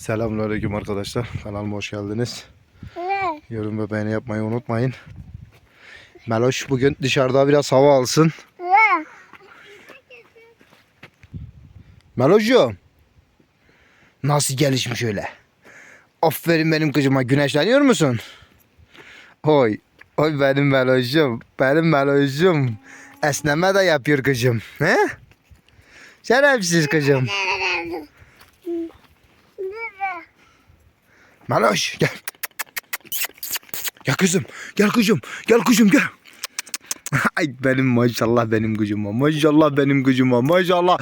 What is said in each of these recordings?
Selamünaleyküm arkadaşlar. Kanalıma hoş geldiniz. Yorum ve beğeni yapmayı unutmayın. Meloş bugün dışarıda biraz hava alsın. Meloş'cum. Nasıl gelişmiş öyle? Aferin benim kızıma. Güneşleniyor musun? Oy. Oy benim Meloş'cum. Benim Meloş'cum. Esneme de yapıyor kızım. He? Şerefsiz kızım. Meloş gel. Gel kızım. Gel kızım. Gel kızım gel. Ay benim maşallah benim kızıma. Maşallah benim kızıma. Maşallah.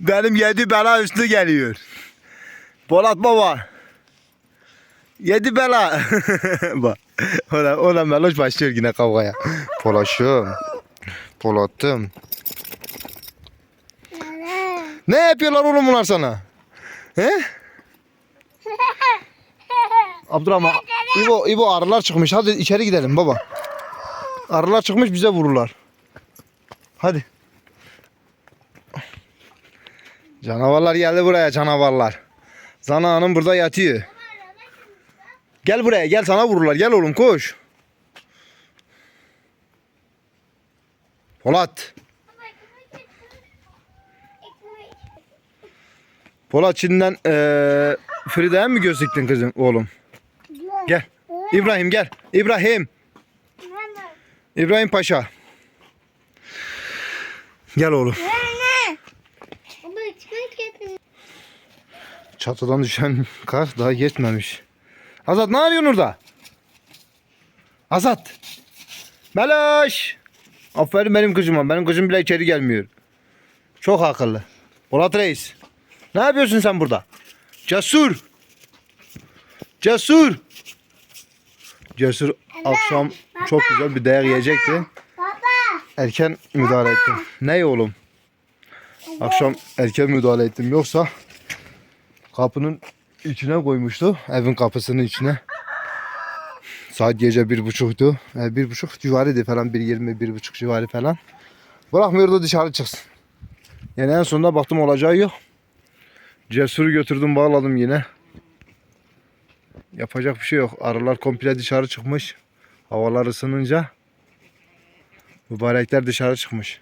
Benim yedi bela üstü geliyor. Polat baba. Yedi bela. Bak. Ona, ona Meloş başlıyor yine kavgaya. Polaşım. Polat'ım. Ne yapıyorlar oğlum bunlar sana? He? Abdurrahman, İbo, İbo arılar çıkmış. Hadi içeri gidelim baba. Arılar çıkmış bize vururlar. Hadi. Canavarlar geldi buraya canavarlar. Zana Hanım burada yatıyor. Gel buraya gel sana vururlar. Gel oğlum koş. Polat. Polat Çin'den eee Fride'ye mi göz diktin kızım oğlum? Gel. İbrahim gel. İbrahim. İbrahim Paşa. Gel oğlum. Çatıdan düşen kar daha geçmemiş. Azat ne arıyorsun orada? Azat. Meloş. Aferin benim kızıma. Benim kızım bile içeri gelmiyor. Çok akıllı. Polat Reis. Ne yapıyorsun sen burada? Cesur. Cesur. Cesur akşam çok güzel bir dayak yiyecekti. Erken müdahale ettim. Ne oğlum? Akşam erken müdahale ettim. Yoksa kapının içine koymuştu. Evin kapısının içine. Saat gece bir buçuktu. E, bir buçuk civarıydı falan. Bir yirmi, bir buçuk civarı falan. Bırakmıyordu dışarı çıksın. Yani en sonunda baktım olacağı yok. Cesur'u götürdüm bağladım yine. Yapacak bir şey yok. Arılar komple dışarı çıkmış. Havalar ısınınca mübarekler dışarı çıkmış.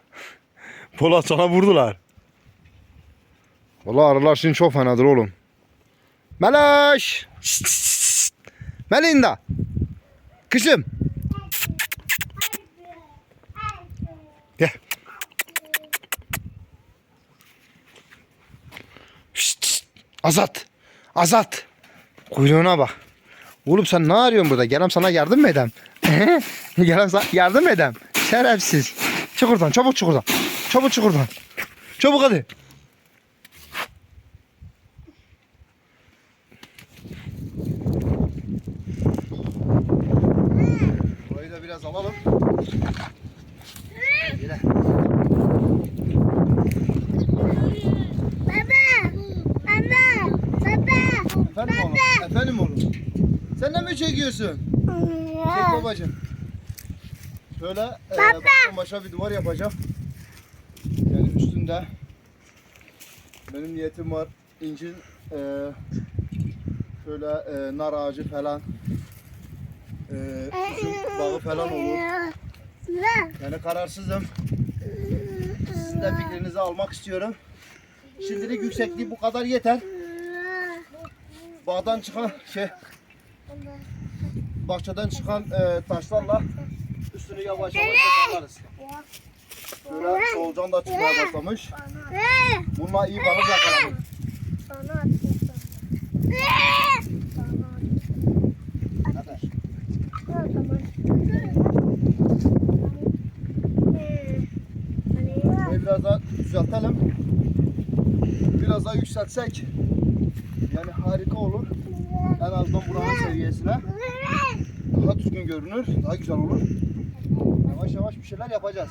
Polat sana vurdular. Valla arılar şimdi çok fenadır oğlum. Melaş! Melinda! Kızım! Gel. Azat! Azat! Kuyruğuna bak. Oğlum sen ne arıyorsun burada? Gelem sana yardım mı edem? Gelem sana yardım mı edem? Şerefsiz. Çık oradan çabuk çık oradan. Çabuk çık oradan. Çabuk hadi. Burayı da biraz alalım. Yine. Efendim oğlum. Efendim oğlum. Sen de mi çekiyorsun? Çek babacığım. Şöyle e, baştan başa bir duvar yapacağım. Yani üstünde benim niyetim var. İncil e, şöyle e, nar ağacı falan e, üzüm bağı falan olur. Yani kararsızım. Sizin de fikrinizi almak istiyorum. Şimdilik yüksekliği bu kadar yeter. Bağdan çıkan şey bahçeden çıkan e, taşlarla üstünü yavaş yavaş toparlarız. Şöyle solucan da çıkmaya başlamış. Bununla iyi balık yakaladık. Burayı biraz daha düzeltelim. Biraz daha yükseltsek yani harika olur. En azından buranın seviyesine daha düzgün görünür, daha güzel olur. Yavaş yavaş bir şeyler yapacağız.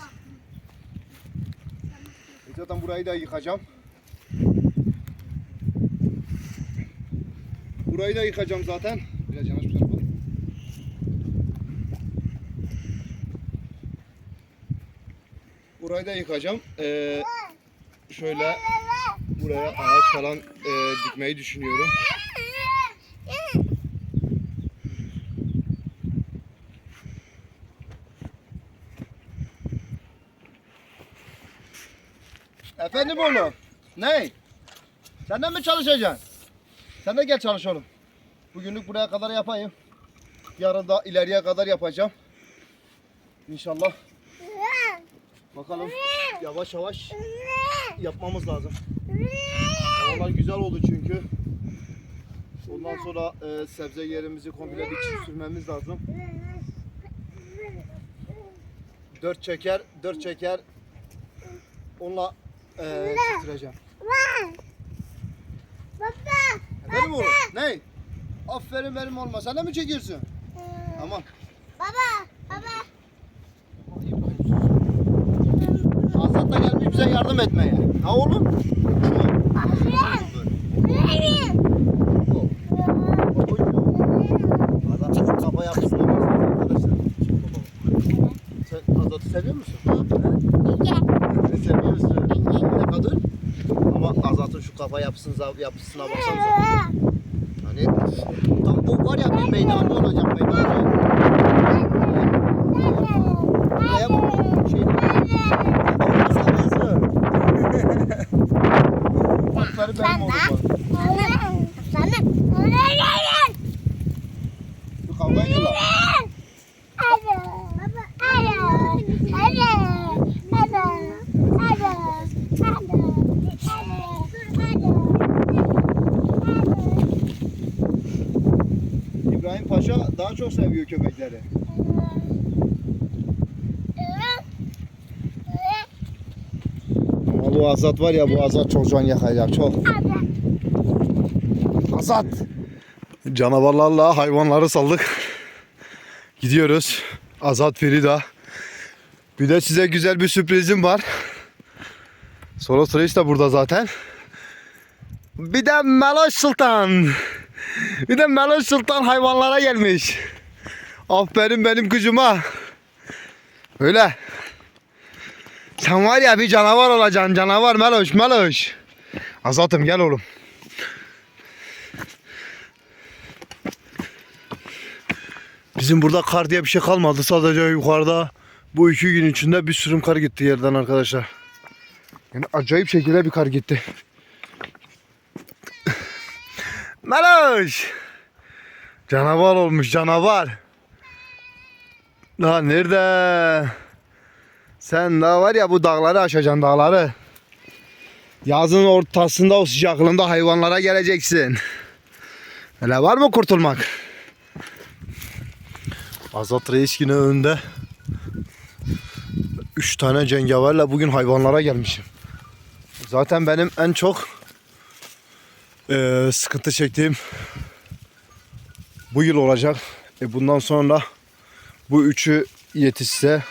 E Zaten burayı da yıkacağım. Burayı da yıkacağım zaten. Biraz yanaş bu tarafa. Burayı da yıkacağım. Ee, şöyle buraya ağaç falan e, dikmeyi düşünüyorum. Efendim oğlum. Ne? Senden mi çalışacaksın? Sen de gel çalışalım. Bugünlük buraya kadar yapayım. Yarın da ileriye kadar yapacağım. İnşallah. Bakalım yavaş yavaş yapmamız lazım. Havalar güzel oldu çünkü. Ondan sonra e, sebze yerimizi komple bir çift sürmemiz lazım. Dört çeker, dört çeker. Onunla e, çizdireceğim. Baba. Efendim oğlum? Ne? Aferin benim olma. Sen de mi çekiyorsun? Tamam. Baba. Baba. Azat da gelmiş bize yardım etmeye. Ha oğlum? Çok kafa Azat'ı seviyor musun? He? Seviyorsun. Ne? Ama Azat'ın şu kafa yapısına, yapısına baksanıza. Hani tam bu var ya bir meydanı olacak. Şey, Allah'ını seviyorsun. Aferin benim oğlum bak. Bu kavga ediyorlar. İbrahim Paşa daha çok seviyor köpekleri. Ama bu Azat var ya bu Azat çok can yakacak çok. Azat. Canavarlarla hayvanları saldık. Gidiyoruz. Azat Ferida. Bir de size güzel bir sürprizim var. Soros Reis de burada zaten. Bir de Meloş Sultan. Bir de Meloş Sultan hayvanlara gelmiş. Aferin benim kızıma. Öyle. Sen var ya bir canavar olacaksın canavar Meloş Meloş. Azat'ım gel oğlum. Bizim burada kar diye bir şey kalmadı. Sadece yukarıda bu iki gün içinde bir sürüm kar gitti yerden arkadaşlar. Yani acayip şekilde bir kar gitti. Meloş! Canavar olmuş canavar. Daha nerede? Sen daha var ya bu dağları aşacaksın dağları. Yazın ortasında o sıcaklığında hayvanlara geleceksin. Öyle var mı kurtulmak? Azat Reis yine önde. Üç tane cengaverle bugün hayvanlara gelmişim. Zaten benim en çok eee, sıkıntı çektiğim bu yıl olacak. E bundan sonra bu üçü yetişse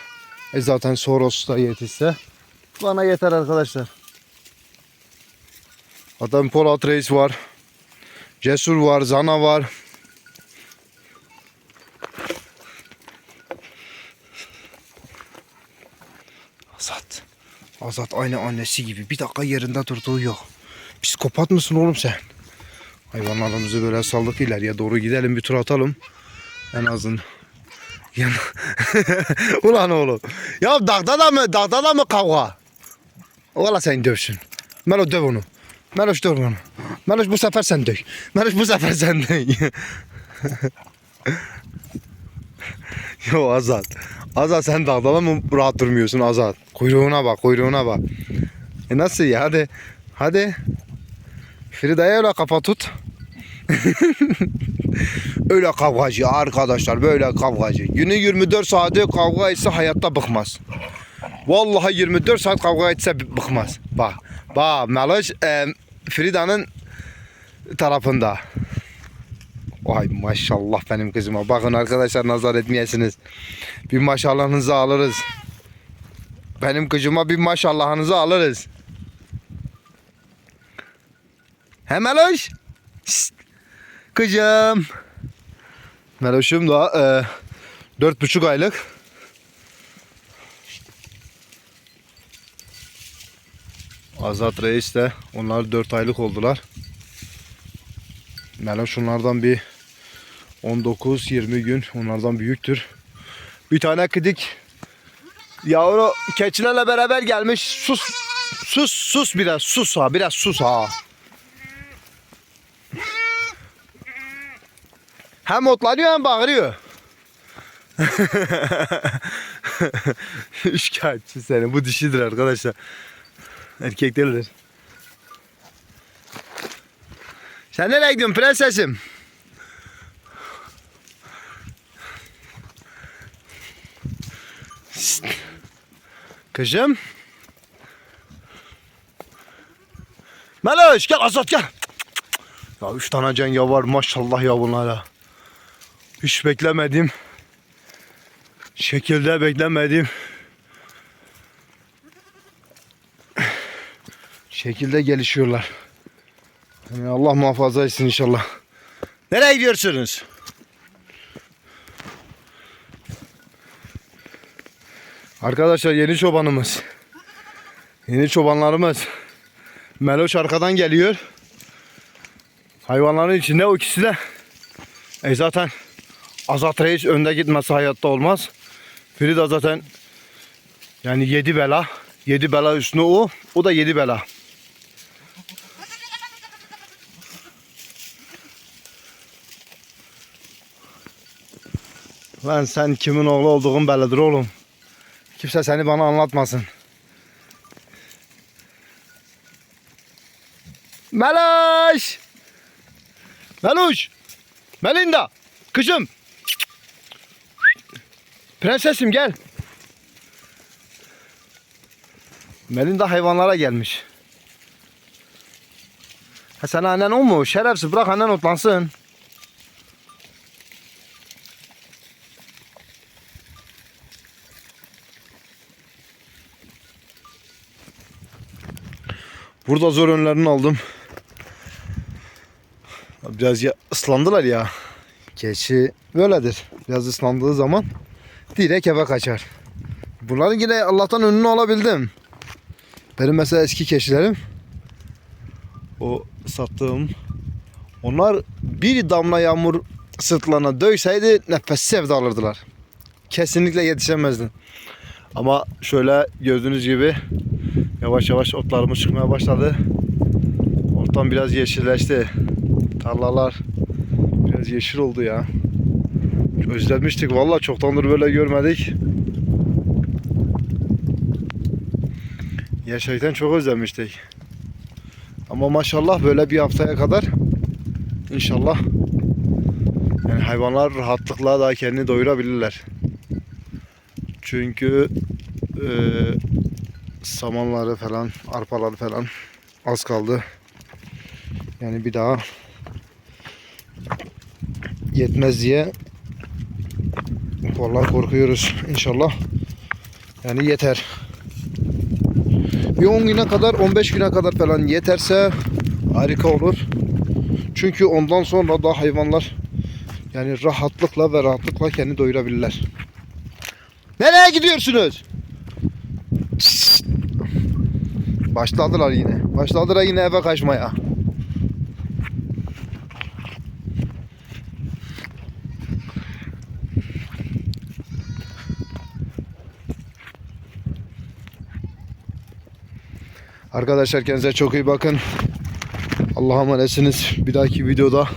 e zaten Soros da yetişse bana yeter arkadaşlar. Adam Polat Reis var. Cesur var, Zana var. Azat. Azat aynı annesi gibi. Bir dakika yerinde durduğu yok. Psikopat mısın oğlum sen? Hayvanlarımızı böyle saldık ileriye doğru gidelim bir tur atalım. En azın. Yan... Ulan oğlum. Ya dağda da mı, dağda da mı kavga? Valla sen dövsün. Melo döv onu. Meloş döv onu. Meloş bu sefer sen döv. Meloş bu sefer sen döv. Yo Azat. Azat sen dağda da mı rahat durmuyorsun Azat? Kuyruğuna bak, kuyruğuna bak. E nasıl ya? Hadi. Hadi. Frida'ya öyle kafa tut. öyle kavgacı arkadaşlar böyle kavgacı. Günü 24 saati kavga etse hayatta bıkmaz. Vallahi 24 saat kavga etse bıkmaz. Bak. Bak Meloş e, Frida'nın tarafında. Vay maşallah benim kızıma. Bakın arkadaşlar nazar etmeyesiniz. Bir maşallahınızı alırız. Benim kızıma bir maşallahınızı alırız. He Meloş? Şşt. Kızım. Meloş'um da e, dört buçuk aylık. Azat Reis de onlar 4 aylık oldular. Melo şunlardan bir 19-20 gün onlardan büyüktür. Bir tane kıdik yavru keçilerle beraber gelmiş. Sus sus sus biraz sus ha biraz sus ha. Hem otlanıyor hem bağırıyor. Şikayetçi seni. Bu dişidir arkadaşlar. Erkek değildir. Sen nereye gidiyorsun prensesim? Kızım. Meloş gel Azat gel. Ya üç tane cenga var maşallah ya bunlara. Hiç beklemedim. Şekilde beklemedim. Şekilde gelişiyorlar. Yani Allah muhafaza etsin inşallah. Nereye gidiyorsunuz? Arkadaşlar yeni çobanımız. Yeni çobanlarımız. Meloş arkadan geliyor. Hayvanların içinde o ikisi de. E zaten Azat Reis önde gitmesi hayatta olmaz. Biri de zaten yani yedi bela. Yedi bela üstüne o. O da yedi bela. Lan sen kimin oğlu olduğun bellidir oğlum. Kimse seni bana anlatmasın. Meloş! Meloş! Melinda! Kızım! Prensesim gel. Melinda hayvanlara gelmiş. Ha sen annen o mu? Şerefsiz bırak annen otlansın. Burada zor önlerini aldım. Biraz ya, ıslandılar ya. Keçi böyledir. Biraz ıslandığı zaman direkt eve kaçar. Bunların yine Allah'tan önünü alabildim. Benim mesela eski keçilerim o sattığım onlar bir damla yağmur sırtlarına döyseydi nefes sevda alırdılar. Kesinlikle yetişemezdin. Ama şöyle gördüğünüz gibi yavaş yavaş otlarımız çıkmaya başladı. Ortam biraz yeşilleşti. Tarlalar biraz yeşil oldu ya. Özlemiştik vallahi çoktandır böyle görmedik. Gerçekten çok özlemiştik. Ama maşallah böyle bir haftaya kadar inşallah yani hayvanlar rahatlıkla daha kendini doyurabilirler. Çünkü e, samanları falan, arpaları falan az kaldı. Yani bir daha yetmez diye vallahi korkuyoruz inşallah. Yani yeter. Bir 10 güne kadar 15 güne kadar falan yeterse harika olur. Çünkü ondan sonra da hayvanlar yani rahatlıkla ve rahatlıkla kendi doyurabilirler. Nereye gidiyorsunuz? Başladılar yine. Başladılar yine eve kaçmaya. Arkadaşlar kendinize çok iyi bakın. Allah'a emanetsiniz. Bir dahaki videoda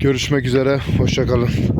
görüşmek üzere. Hoşçakalın.